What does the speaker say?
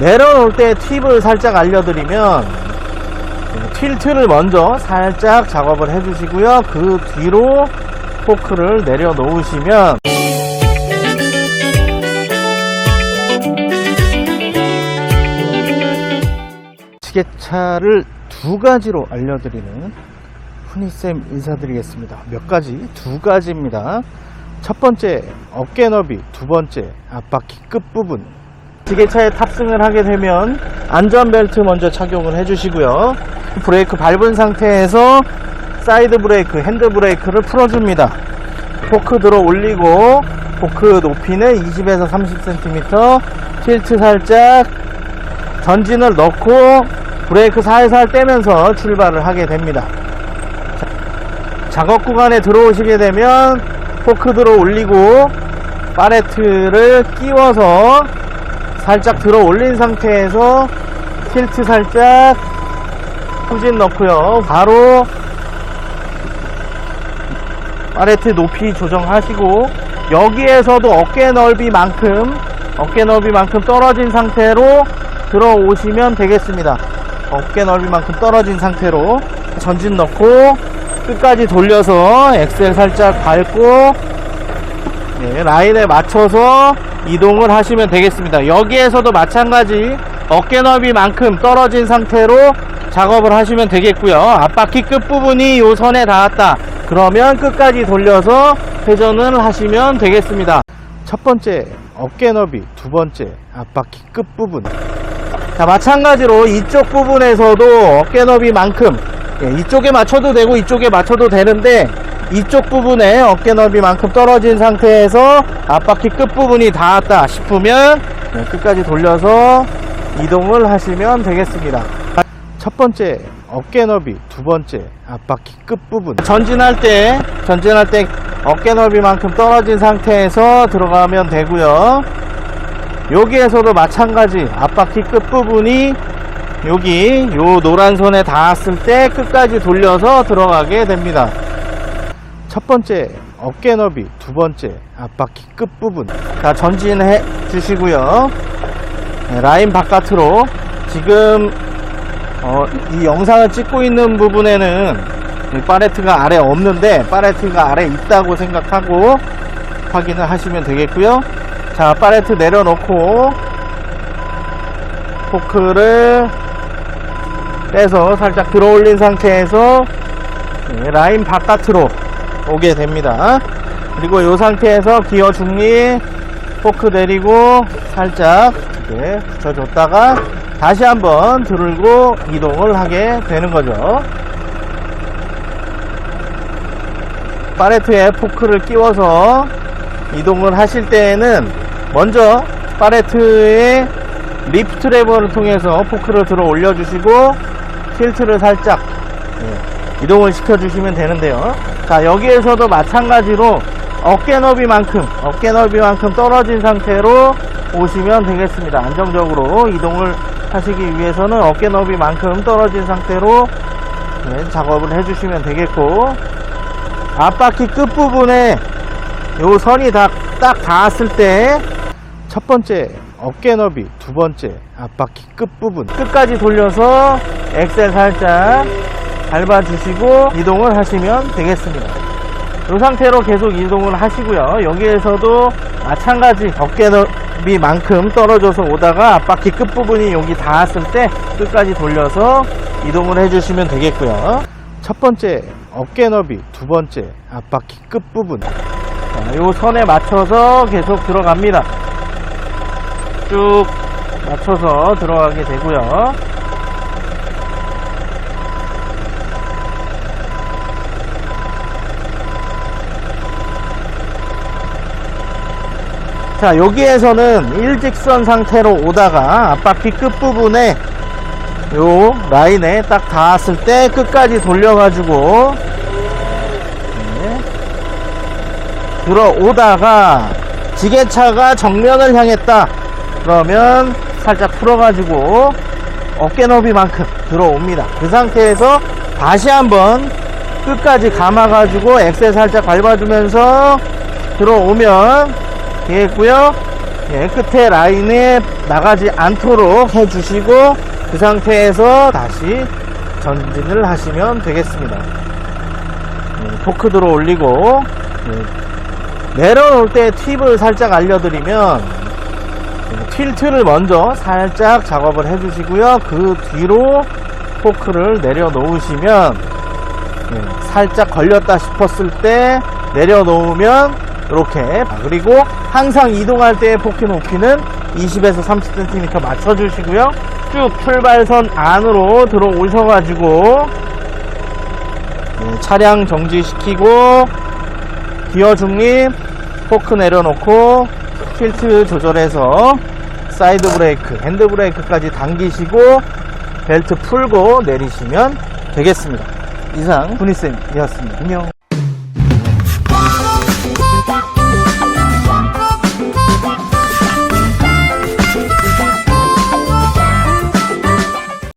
내려놓을 때 팁을 살짝 알려드리면 틸트를 먼저 살짝 작업을 해주시고요. 그 뒤로 포크를 내려놓으시면 시계차를 두 가지로 알려드리는 훈이쌤 인사드리겠습니다. 몇 가지? 두 가지입니다. 첫 번째 어깨 너비, 두 번째 앞바퀴 끝부분. 지게차에 탑승을 하게 되면 안전벨트 먼저 착용을 해주시고요. 브레이크 밟은 상태에서 사이드 브레이크, 핸드 브레이크를 풀어줍니다. 포크 들어 올리고 포크 높이는 20에서 30cm, 틸트 살짝 전진을 넣고 브레이크 살살 떼면서 출발을 하게 됩니다. 자, 작업 구간에 들어오시게 되면 포크 들어 올리고 파레트를 끼워서 살짝 들어 올린 상태에서 틸트 살짝 후진 넣고요. 바로 파레트 높이 조정하시고 여기에서도 어깨 넓이만큼 어깨 넓이만큼 떨어진 상태로 들어오시면 되겠습니다. 어깨 넓이만큼 떨어진 상태로 전진 넣고 끝까지 돌려서 엑셀 살짝 밟고 네, 라인에 맞춰서 이동을 하시면 되겠습니다. 여기에서도 마찬가지 어깨 넓이만큼 떨어진 상태로 작업을 하시면 되겠고요. 앞바퀴 끝부분이 요 선에 닿았다. 그러면 끝까지 돌려서 회전을 하시면 되겠습니다. 첫 번째 어깨 너비, 두 번째 앞바퀴 끝부분. 자, 마찬가지로 이쪽 부분에서도 어깨 너비만큼 예, 이쪽에 맞춰도 되고 이쪽에 맞춰도 되는데 이쪽 부분에 어깨 넓이만큼 떨어진 상태에서 앞바퀴 끝부분이 닿았다 싶으면 네, 끝까지 돌려서 이동을 하시면 되겠습니다. 첫 번째 어깨 너비, 두 번째 앞바퀴 끝부분. 전진할 때 전진할 때 어깨 넓이만큼 떨어진 상태에서 들어가면 되고요. 여기에서도 마찬가지 앞바퀴 끝부분이 여기 요 노란 선에 닿았을 때 끝까지 돌려서 들어가게 됩니다. 첫 번째 어깨 너비, 두 번째 앞바퀴 끝부분. 자, 전진해 주시고요. 네, 라인 바깥으로 지금 어, 이 영상을 찍고 있는 부분에는 이 파레트가 아래 없는데 파레트가 아래 있다고 생각하고 확인을 하시면 되겠고요. 자, 파레트 내려놓고 포크를 빼서 살짝 들어 올린 상태에서 네, 라인 바깥으로 오게 됩니다. 그리고 이 상태에서 기어 중리 포크 내리고 살짝 이렇게 붙여줬다가 다시 한번 들고 이동을 하게 되는 거죠. 파레트에 포크를 끼워서 이동을 하실 때에는 먼저 파레트의 리프트 레버를 통해서 포크를 들어 올려주시고 틸트를 살짝 예, 이동을 시켜주시면 되는데요. 자 여기에서도 마찬가지로 어깨 너비만큼 어깨 너비만큼 떨어진 상태로 오시면 되겠습니다. 안정적으로 이동을 하시기 위해서는 어깨 너비만큼 떨어진 상태로 네, 작업을 해주시면 되겠고 앞바퀴 끝부분에 요 선이 다, 딱 닿았을 때 첫 번째 어깨 너비, 두 번째 앞바퀴 끝부분 끝까지 돌려서 엑셀 살짝 밟아주시고 이동을 하시면 되겠습니다. 이 상태로 계속 이동을 하시고요. 여기에서도 마찬가지 어깨 너비만큼 떨어져서 오다가 앞바퀴 끝부분이 여기 닿았을 때 끝까지 돌려서 이동을 해주시면 되겠고요. 첫 번째 어깨 너비, 두 번째 앞바퀴 끝부분 자, 요 선에 맞춰서 계속 들어갑니다. 쭉 맞춰서 들어가게 되고요. 자 여기에서는 일직선 상태로 오다가 앞바퀴 끝부분에 요 라인에 딱 닿았을 때 끝까지 돌려가지고 네. 들어오다가 지게차가 정면을 향했다 그러면 살짝 풀어가지고 어깨 너비만큼 들어옵니다 그 상태에서 다시 한번 끝까지 감아가지고 엑셀 살짝 밟아주면서 들어오면 되겠고요 예, 끝에 라인에 나가지 않도록 해주시고 그 상태에서 다시 전진을 하시면 되겠습니다. 예, 토크 들어 올리고 예, 내려놓을 때 팁을 살짝 알려드리면 예, 틸트를 먼저 살짝 작업을 해주시고요. 그 뒤로 포크를 내려놓으시면 예, 살짝 걸렸다 싶었을 때 내려놓으면 이렇게 그리고 항상 이동할 때의 포크 높이는 20에서 30cm 맞춰주시고요. 쭉 출발선 안으로 들어오셔가지고 예, 차량 정지시키고 기어 중립 포크 내려놓고 틸트 조절해서 사이드 브레이크, 핸드 브레이크까지 당기시고 벨트 풀고 내리시면 되겠습니다. 이상 분이쌤이었습니다. 안녕.